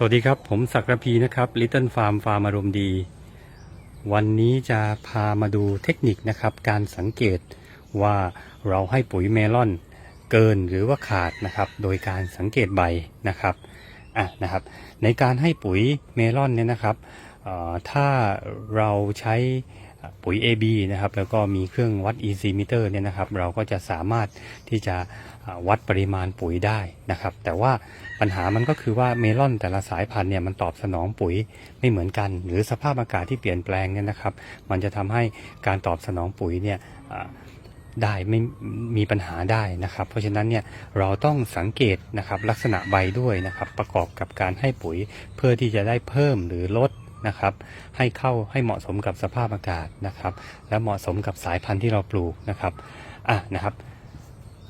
สวัสดีครับ ผมศักดิ์ระพีนะครับ Little Farm ฟาร์มอารมณ์ดี วันนี้จะพามาดูเทคนิคนะครับ การสังเกตว่าเราให้ปุ๋ยเมลอนเกินหรือว่าขาดนะครับ โดยการสังเกตใบนะครับอะนะครับ ในการให้ปุ๋ยเมลอนเนี่ยนะครับถ้าเราใช้ ปุ๋ย AB นะครับแล้วก็มีเครื่องวัด EC meter เนี่ยนะครับเราก็จะสามารถที่จะวัดปริมาณปุ๋ยได้นะครับ แต่ว่าปัญหามันก็คือว่าเมลอนแต่ละสายพันธุ์เนี่ยมันตอบสนองปุ๋ยไม่เหมือนกัน หรือสภาพอากาศที่เปลี่ยนแปลงเนี่ยนะครับ มันจะทำให้การตอบสนองปุ๋ยเนี่ยได้ไม่มีปัญหาได้นะครับ เพราะฉะนั้นเนี่ยเราต้องสังเกตนะครับลักษณะใบด้วยนะครับ ประกอบกับการให้ปุ๋ยเพื่อที่จะได้เพิ่มหรือลด นะครับ ให้เข้าให้เหมาะสมกับสภาพอากาศนะครับ และเหมาะสมกับสายพันธุ์ที่เราปลูกนะครับอะนะครับ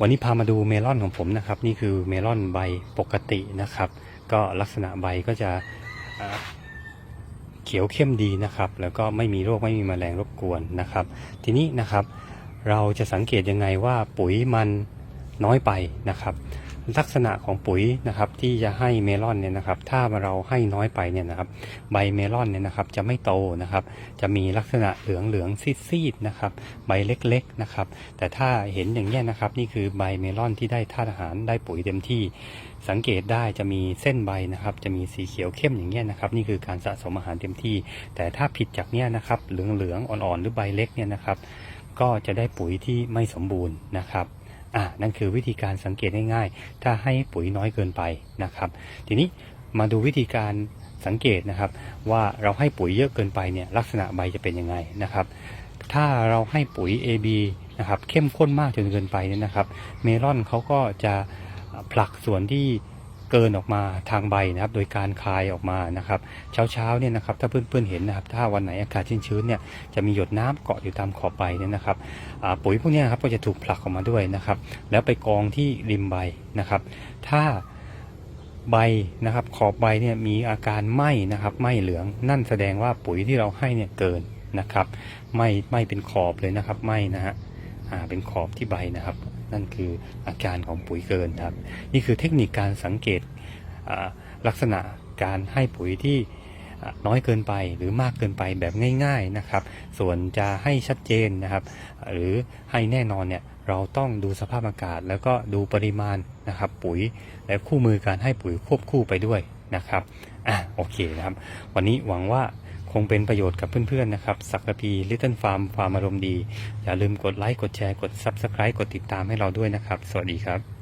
วันนี้พามาดูเมลอนของผมนะครับ นี่คือเมลอนใบปกตินะครับ ก็ลักษณะใบก็จะเขียวเข้มดีนะครับ แล้วก็ไม่มีโรคไม่มีแมลงรบกวนนะครับ ทีนี้นะครับ เราจะสังเกตยังไงว่าปุ๋ยมันน้อยไปนะครับ ลักษณะของปุ๋ยนะครับที่จะให้เมลอนเนี่ยนะครับถ้าเราให้น้อยไปเนี่ยนะครับใบเมลอนเนี่ยนะครับจะไม่โตนะครับจะมีลักษณะเหลืองเหลืองซีดๆนะครับใบเล็กๆนะครับแต่ถ้าเห็นอย่างนี้นะครับนี่คือใบเมลอนที่ได้ธาตุอาหารได้ปุ๋ยเต็มที่ สังเกตได้จะมีเส้นใบนะครับจะมีสีเขียวเข้มอย่างเงี้ยนะครับนี่คือการสะสมอาหารเต็มที่ แต่ถ้าผิดจากเนี้ยนะครับเหลืองๆอ่อนๆหรือใบเล็กเนี่ยนะครับก็จะได้ปุ๋ยที่ไม่สมบูรณ์นะครับ อ่านั่นคือวิธีการสังเกตง่ายๆ ถ้าให้ปุ๋ยน้อยเกินไปนะครับ ทีนี้มาดูวิธีการสังเกตนะครับ ว่าเราให้ปุ๋ยเยอะเกินไปเนี่ยลักษณะใบจะเป็นยังไงนะครับ ถ้าเราให้ปุ๋ย AB นะครับเข้มข้นมากจนเกินไปเนี่ยนะครับ เมลอนเขาก็จะผลักส่วนที่ เกินออกมาทางใบนะครับ โดยการคายออกมานะครับเช้าเช้าเนี่ยนะครับถ้าเพื่อนๆเห็นนะครับ ถ้าวันไหนอากาศชื้นๆเนี่ยจะมีหยดน้ำเกาะอยู่ตามขอบใบเนี่ยนะครับปุ๋ยพวกนี้นครับก็จะถูกผลักออกมาด้วยนะครับ แล้วไปกองที่ริมใบนะครับ ถ้าใบนะครับ ขอบใบเนี่ยมีอาการไหม้นะครับไหม้เหลืองนั่นแสดงว่าปุ๋ยที่เราให้เนี่ยเกินนะครับไหม้ไหม้เป็นขอบเลยนะครับไหม้นะฮะอ่าเป็นขอบที่ใบนะครับ นั่นคืออาการของปุ๋ยเกินครับ นี่คือเทคนิคการสังเกตลักษณะการให้ปุ๋ยที่น้อยเกินไปหรือมากเกินไปแบบง่าย ๆนะครับ ส่วนจะให้ชัดเจนนะครับ หรือให้แน่นอนเนี่ยเราต้องดูสภาพอากาศ แล้วก็ดูปริมาณนะครับปุ๋ยและคู่มือการให้ปุ๋ยควบคู่ไปด้วยนะครับอะโอเคนะครับ วันนี้หวังว่า คงเป็นประโยชน์กับเพื่อนๆนะครับสักกะพีลิตเติ้ลฟาร์มฟาร์มอารมณ์ดี อย่าลืมกดไลค์กดแชร์กด Subscribe กดติดตามให้เราด้วยนะครับ สวัสดีครับ